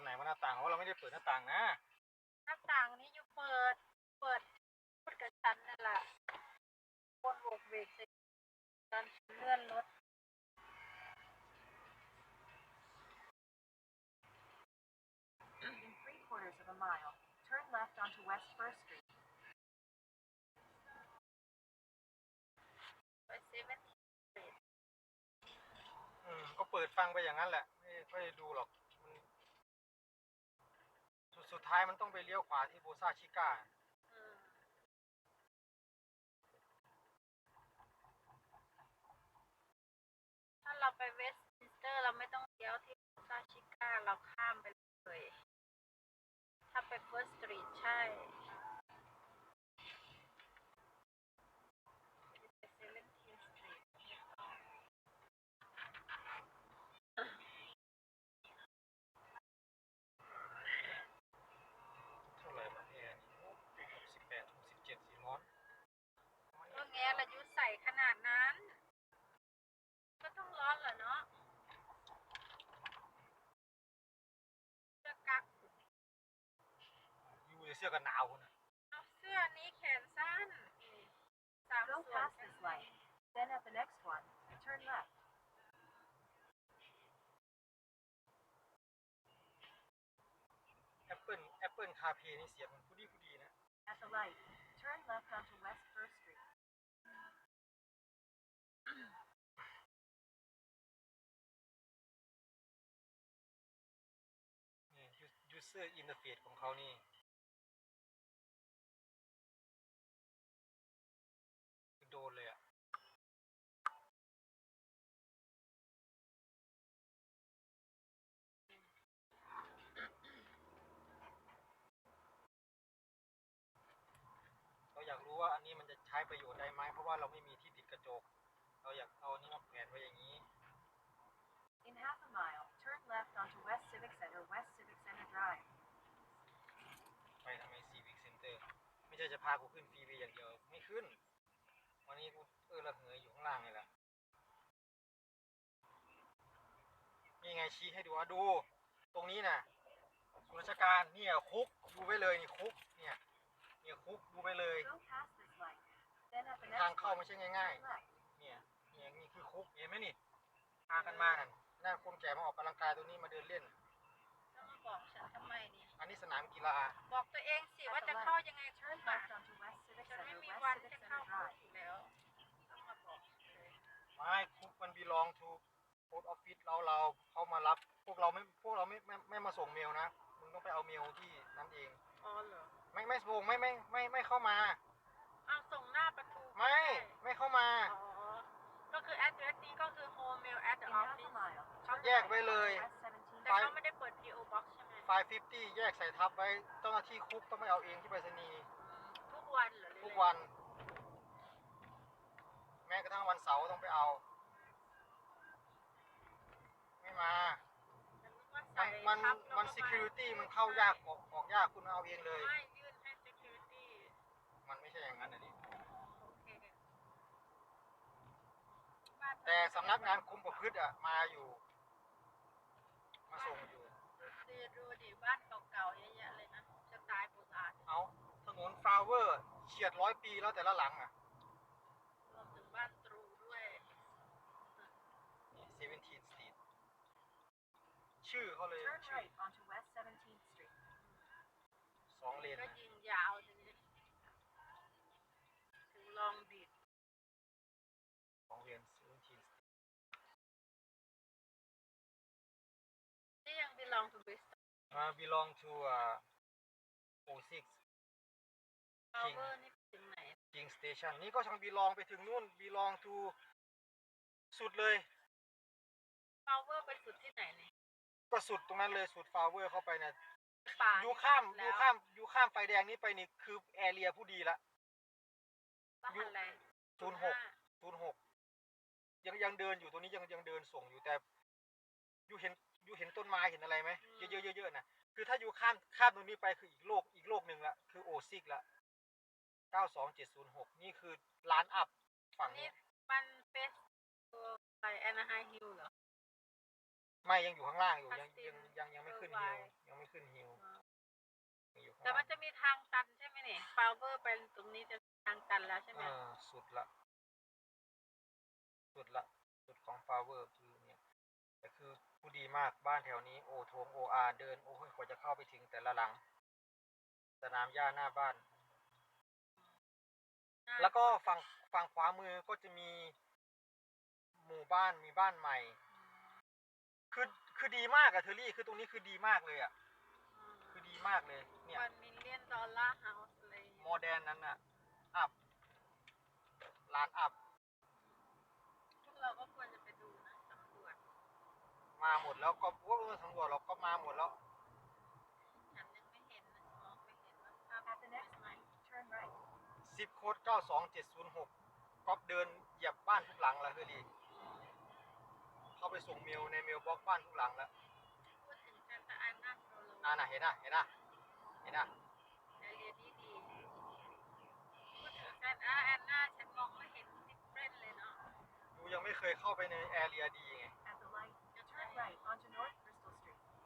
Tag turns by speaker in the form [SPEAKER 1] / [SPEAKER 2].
[SPEAKER 1] อนไหนว่าหน้าต่างเพราะเราไม่ได้เปิดหน้าต่างนะ
[SPEAKER 2] หน้าต่างนี้อยู่เปิด เปิดพูดกับฉันนั่นแหละคนโบกเวกใส่ตอนฉันเลื่อนรถ
[SPEAKER 1] อืมก็เปิดฟังไปอย่างนั้นแหละ ไม่ค่อยดูหรอก สุดท้ายมันต้องไปเลี้ยวขวาที่โบซาชิก้า
[SPEAKER 2] ถ้าเราไปเวสต์มินสเตอร์ เราไม่ต้องเลี้ยวที่โบซาชิก้า เราข้ามไปเลย ถ้าไปเฟิร์สสตรีทใช่ไปเซเว่นทีสตรีทไม่ต้อง
[SPEAKER 1] เท่าไหร่ประเทศหกสิบแปดหกสิบเจ็ดสี่ร้อน
[SPEAKER 2] ก็แงละยุใส่ขนาดนั้น ก็ต้องร้อนเหรอเนาะเสื้อ กั๊ก
[SPEAKER 1] อยู่ในเสื้อกันหนาวคนน่ะ
[SPEAKER 2] เอาเสื้อนี้แขนสั้นสาม
[SPEAKER 3] Go
[SPEAKER 2] ส่วน
[SPEAKER 3] past this light. Then at the next one, turn left.
[SPEAKER 1] แอปเปิลแอปเปิลคาเพนี่เสียงมันผู้ดีผู้ดีนะ
[SPEAKER 3] At the light, turn left onto West First
[SPEAKER 1] เซอร์อินเทอร์เฟซของเขานี่โดนเลยอะเราอยากรู้ว่าอันนี้มันจะใช้ประโยชน์ได้ไหมเพราะว่าเราไม่มีที่ติดกระจก เราอยากเอาอันนี้มาแขวนไว้อย่างนี้
[SPEAKER 3] In half a mile, turn left onto West Civic Center, West Civic Center Drive.
[SPEAKER 1] ไปทำไมซีวิกเซ็นเตอร์ ไม่ใช่จะพากูขึ้นฟรีเวย์อย่างเดียว ไม่ขึ้น วันนี้กูเออระเหยอยู่ข้างล่างนี่แหละนี่ไงชี้ให้ดูอะดู ตรงนี้น่ะส่วนราชการเนี่ยคุกดูไปเลยนี่คุก เนี่ยเนี่ยคุกดูไปเลย
[SPEAKER 3] Go past this light. Then at the
[SPEAKER 1] ทาง
[SPEAKER 3] next
[SPEAKER 1] เข้าไม่ใช่ง่าย
[SPEAKER 3] turn left.
[SPEAKER 1] ๆ เนี่ยเนี่ยนี่คือคุกเห็นไหมนี่พากันมานั่นนั่นคนแก่มาออกกำลังกายตรงนี้มาเดินเล่น
[SPEAKER 2] บอกฉันทำไมเนี่ย
[SPEAKER 1] อันนี้สนามกีฬา
[SPEAKER 2] บอกตัวเองสิว่าจะเข้ายังไงเชิญ
[SPEAKER 3] Turn
[SPEAKER 2] มา
[SPEAKER 3] left onto West Civic
[SPEAKER 2] ฉัน
[SPEAKER 3] Center,
[SPEAKER 2] ไม่มี
[SPEAKER 3] West
[SPEAKER 2] วัน
[SPEAKER 3] Civic
[SPEAKER 2] จะ
[SPEAKER 3] Center
[SPEAKER 2] เข้าคุก
[SPEAKER 3] Drive.
[SPEAKER 2] อยู่แล้วต้องมาบอกเลย
[SPEAKER 1] ไม่คุกมัน belong to post office เราเราเขามารับ พวกเราไม่พวกเราไม่ไม่ไม่มาส่งเมลนะมึงต้องไปเอาเมลที่นั่นเอง
[SPEAKER 2] อ๋อเหรอ
[SPEAKER 1] ไม่ไม่ส่งไม่ไม่ไม่ไม่เข้ามา
[SPEAKER 2] เอาส่งหน้าประตู
[SPEAKER 1] ไม่ไม่เข้ามา
[SPEAKER 2] อ๋อ ก็คือ address นี้ก็คือ home mail at the
[SPEAKER 3] In half a
[SPEAKER 2] office
[SPEAKER 3] mile,
[SPEAKER 1] เขา
[SPEAKER 3] turn
[SPEAKER 1] แยก
[SPEAKER 3] right
[SPEAKER 1] ไว้เลย
[SPEAKER 3] onto West 17th
[SPEAKER 2] แต่เขาไม่ได้เปิด PO box ใช่ไหม
[SPEAKER 1] ไฟ50แยกใส่ทับไว้เจ้าหน้าที่คุกต้องไปเอาเองที่ไปรษณีย์
[SPEAKER 2] อืมทุกวันเหรอหรือ
[SPEAKER 1] ทุก
[SPEAKER 2] อะไร
[SPEAKER 1] วัน แม้กระทั่งวันเสาร์ต้องไปเอา ไม่มา
[SPEAKER 2] ฉันนึกว่า
[SPEAKER 1] มั
[SPEAKER 2] ใส่
[SPEAKER 1] นมัน
[SPEAKER 2] ทับแล้ว
[SPEAKER 1] มัน
[SPEAKER 2] ก็า
[SPEAKER 1] security มันเข้ายากออกออกยากคุณเอาเองเลย
[SPEAKER 2] ไม่ยื่นให้ security
[SPEAKER 1] มันไม่ใช่อย่างนั้นนะดิ
[SPEAKER 2] โอเคบ้าน
[SPEAKER 1] แต่สำนักงานคุมประพฤติอะมาอยู่ มาส่งอยู่าวเวอร์เฉียดร้อยปีแล้วแต่ละหลังอะ
[SPEAKER 2] รวมถึงบ้านตรูด้วย
[SPEAKER 1] เซเวนทีนสตรีทชื่อเขาเลยชื่อ
[SPEAKER 3] right onto West 17th Street
[SPEAKER 1] สองเลน
[SPEAKER 2] ก็ะยิงยาวทีนถึงลองบิด
[SPEAKER 1] สองเลนเซเวนทีนสตรีท
[SPEAKER 2] นี่ยังไปล
[SPEAKER 1] องถึงบิส อ่า belong to uh, 06
[SPEAKER 2] คิง power นี่ถึงไหน
[SPEAKER 1] คิงสเตชันนี่ก็ช่างบีลองไปถึงนู่นบีลองทูสุดเลย
[SPEAKER 2] ฟาเวอร์ไปสุดที่ไหนเนี่ย
[SPEAKER 1] ก็สุดตรงนั้นเลยสุดฟาเวอร์เข้าไปเนี่ยอยู่ข้ามอยู่ข้ามอยู่ข้ามไฟแดงนี้ไปนี่คือแอเรียผู้ดีละ
[SPEAKER 2] ตูน
[SPEAKER 1] สอหกศูนย์หกยังยังเดินอยู่ตัวนี้ยังยังเดินส่งอยู่แต่อยู่เห็นอยู่เห็นต้นไม้เห็นอะไรไหมเยอะๆเยอะๆนะคือถ้าอยู่ข้ามข้ามตรงนี้ไปคืออีกโลกอีกโลกหนึ่งละคือโอซิกละ เก้าสองเจ็ดศูนย์หกนี่คือร้านอัพฝั่ง
[SPEAKER 2] นี่
[SPEAKER 1] นี้
[SPEAKER 2] บ้านเฟสไปแอนนาไฮฮิลเหรอ
[SPEAKER 1] ไม่ยังอยู่ข้างล่างอยู่ยัง
[SPEAKER 2] Austin
[SPEAKER 1] ยังยังยังไม่ขึ้น
[SPEAKER 2] เออ
[SPEAKER 1] ฮิล
[SPEAKER 2] ไว
[SPEAKER 1] ขึ้นฮิลอยู่ข้าง
[SPEAKER 2] แต่มัน
[SPEAKER 1] ล่าง
[SPEAKER 2] จะมีทางตันใช่ไหมเนี่ยฟาวเวอร์ไปตรงนี้จะทางตันแล้วใช่ไหม
[SPEAKER 1] เออสุดละ สุดละ สุดของฟาเวอร์คือเนี่ยแต่คือผู้ดีมากบ้านแถวนี้โอโทงโออาเดิน โอ้ยกว่าจะเข้าไปถึงแต่ละหลัง สนามหญ้าหน้าบ้าน แล้วก็ฝั่งฝั่งขวามือก็จะมี หมู่บ้านมีบ้านใหม่ คือคือดีมากอะเทอรี่คือตรงนี้คือดีมากเลยอะคือดีมากเลย เนี่ย
[SPEAKER 2] วันมิลเลียนดอลลาร์เฮาส์เลย
[SPEAKER 1] โมเดร์นนั้นอะอัพร้านอัพ
[SPEAKER 2] พวกเราก็ควรจะไปดูนะสำรวจ
[SPEAKER 1] มาหมดแล้วก็พวกเราสำรวจเราก็มาหมดแล้ว 10โค้ด92706ก๊อปเดินเหยียบบ้านทุกหลังแล้วเฮอรีเข้าไปส่งเมลในเมลบล็อกบ้านทุกหลังแล้ว
[SPEAKER 2] พูดถึงการะอาดน้ำเราเลย
[SPEAKER 1] อ่าน่ะเห็นน่ะเห็นน่ะเห็นน่ะ
[SPEAKER 2] รายละเอียดดีดีพูดถึงการอาแอนนาฉันมองไม่เห็นดิฟเฟนเลยเนาะ
[SPEAKER 1] ดูยังไม่เคยเข้าไปในแอเรียดีไง At the light, turn right onto North Bridge.